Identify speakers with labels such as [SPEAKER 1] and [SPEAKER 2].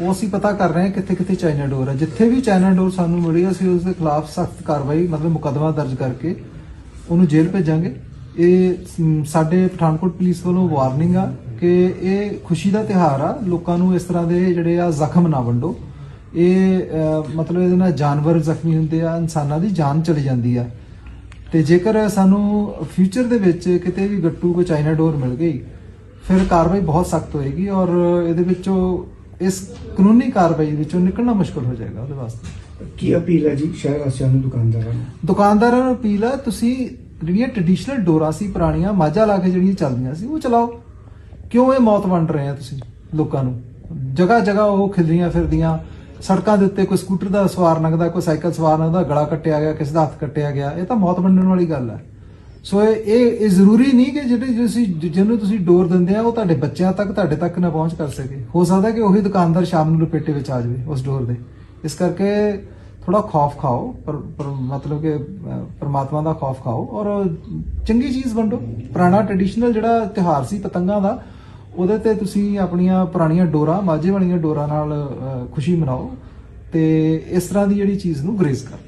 [SPEAKER 1] ਉਹ ਅਸੀਂ ਪਤਾ ਕਰ ਰਹੇ ਹਾਂ ਕਿੱਥੇ ਕਿੱਥੇ ਚਾਈਨਾ ਡੋਰ ਹੈ। ਜਿੱਥੇ ਵੀ ਚਾਈਨਾ ਡੋਰ ਸਾਨੂੰ ਮਿਲੀ, ਅਸੀਂ ਉਸ ਦੇ ਖਿਲਾਫ ਸਖਤ ਕਾਰਵਾਈ, ਮਤਲਬ ਮੁਕੱਦਮਾ ਦਰਜ ਕਰਕੇ ਉਹਨੂੰ ਜੇਲ੍ਹ ਭੇਜਾਂਗੇ। ਇਹ ਸਾਡੇ ਪਠਾਨਕੋਟ ਪੁਲਿਸ ਵੱਲੋਂ ਵਾਰਨਿੰਗ ਆ ਕਿ ਇਹ ਖੁਸ਼ੀ ਦਾ ਤਿਹਾਰ ਆ। ਲੋਕਾਂ ਨੂੰ ਇਸ ਤਰ੍ਹਾਂ ਦੇ ਜਿਹੜੇ ਆ ਜ਼ਖਮ ਨਾ ਵੰਡੋ। ਇਹ ਮਤਲਬ ਇਹਦੇ ਨਾਲ ਜਾਨਵਰ ਜ਼ਖਮੀ ਹੁੰਦੇ ਆ, ਇਨਸਾਨਾਂ ਦੀ ਜਾਨ ਚਲੀ ਜਾਂਦੀ ਆ। ਤੇ ਜੇਕਰ ਸਾਨੂੰ ਫਿਊਚਰ ਦੇ ਵਿੱਚ ਕਿਤੇ ਵੀ ਗੱਟੂ ਕੋ ਚਾਈਨਾ ਡੋਰ ਮਿਲ ਗਈ, ਫਿਰ ਕਾਰਵਾਈ ਬਹੁਤ ਸਖਤ ਹੋਏਗੀ ਔਰ ਇਹਦੇ ਵਿੱਚੋਂ ਇਸ ਕਾਨੂੰਨੀ ਕਾਰਵਾਈ ਵਿੱਚੋਂ ਨਿਕਲਣਾ ਮੁਸ਼ਕਲ ਹੋ ਜਾਏਗਾ ਉਹਦੇ ਵਾਸਤੇ।
[SPEAKER 2] ਕੀ ਅਪੀਲ ਹੈ ਜੀ ਸ਼ਹਿਰ ਵਾਸੀਆਂ ਨੂੰ ਦੁਕਾਨਦਾਰਾਂ ਨੂੰ?
[SPEAKER 1] ਦੁਕਾਨਦਾਰਾਂ ਨੂੰ ਅਪੀਲ ਹੈ ਤੁਸੀਂ ਜਿਹੜੀਆਂ ਟ੍ਰੈਡੀਸ਼ਨਲ ਡੋਰਾਂ ਸੀ ਪੁਰਾਣੀਆਂ ਮਾਝਾ ਲਾ ਕੇ ਜਿਹੜੀਆਂ ਚੱਲਦੀਆਂ ਸੀ ਉਹ ਚਲਾਓ। ਕਿਉਂ ਇਹ ਮੌਤ ਵੰਡ ਰਹੇ ਆ ਤੁਸੀਂ ਲੋਕਾਂ ਨੂੰ? ਜਗ੍ਹਾ ਜਗ੍ਹਾ ਉਹ ਖਿਲਰੀਆਂ ਫਿਰਦੀਆਂ ਸੜਕਾਂ ਦੇ ਉੱਤੇ ਕੋਈ ਸਕੂਟਰ ਦਾ ਸਵਾਰ ਲੰਘਦਾ ਕੋਈ ਸਾਈਕਲ ਸਵਾਰ ਲੰਘਦਾ ਗਲਾ ਕੱਟਿਆ ਗਿਆ ਕਿਸੇ ਦਾ ਹੱਥ ਕੱਟਿਆ ਗਿਆ ਇਹ ਤਾਂ ਮੌਤ ਵੰਡਣ ਵਾਲੀ ਗੱਲ ਹੈ। ਸੋ ਇਹ ਇਹ ਜ਼ਰੂਰੀ ਨਹੀਂ ਕਿ ਜਿਹੜੇ ਤੁਸੀਂ ਜਿਹਨੂੰ ਤੁਸੀਂ ਡੋਰ ਦਿੰਦੇ ਆ ਉਹ ਤੁਹਾਡੇ ਬੱਚਿਆਂ ਤੱਕ ਤੁਹਾਡੇ ਤੱਕ ਨਾ ਪਹੁੰਚ ਕਰ ਸਕੇ। ਹੋ ਸਕਦਾ ਕਿ ਉਹੀ ਦੁਕਾਨਦਾਰ ਸ਼ਾਮ ਨੂੰ ਲਪੇਟੇ ਵਿੱਚ ਆ ਜਾਵੇ ਉਸ ਡੋਰ ਦੇ। ਇਸ ਕਰਕੇ ਥੋੜਾ ਖੌਫ ਖਾਓ ਪਰ ਮਤਲਬ ਕਿ ਅਹ, ਪ੍ਰਮਾਤਮਾ ਦਾ ਖੌਫ ਖਾਓ। ਔਰ ਚੰਗੀ ਚੀਜ਼ ਵੰਡੋ। ਪੁਰਾਣਾ ਟ੍ਰੈਡੀਸ਼ਨਲ ਜਿਹੜਾ ਤਿਉਹਾਰ ਸੀ ਪਤੰਗਾਂ ਦਾ ਉਹਦੇ ਤੇ ਤੁਸੀਂ ਆਪਣੀਆਂ ਪੁਰਾਣੀਆਂ ਡੋਰਾਂ ਮਾਝੇ ਵਾਲੀਆਂ ਡੋਰਾਂ ਨਾਲ ਖੁਸ਼ੀ ਮਨਾਓ ਤੇ ਇਸ ਤਰ੍ਹਾਂ ਦੀ ਜਿਹੜੀ ਚੀਜ਼ ਨੂੰ ਗ੍ਰੇਸ ਕਰੋ।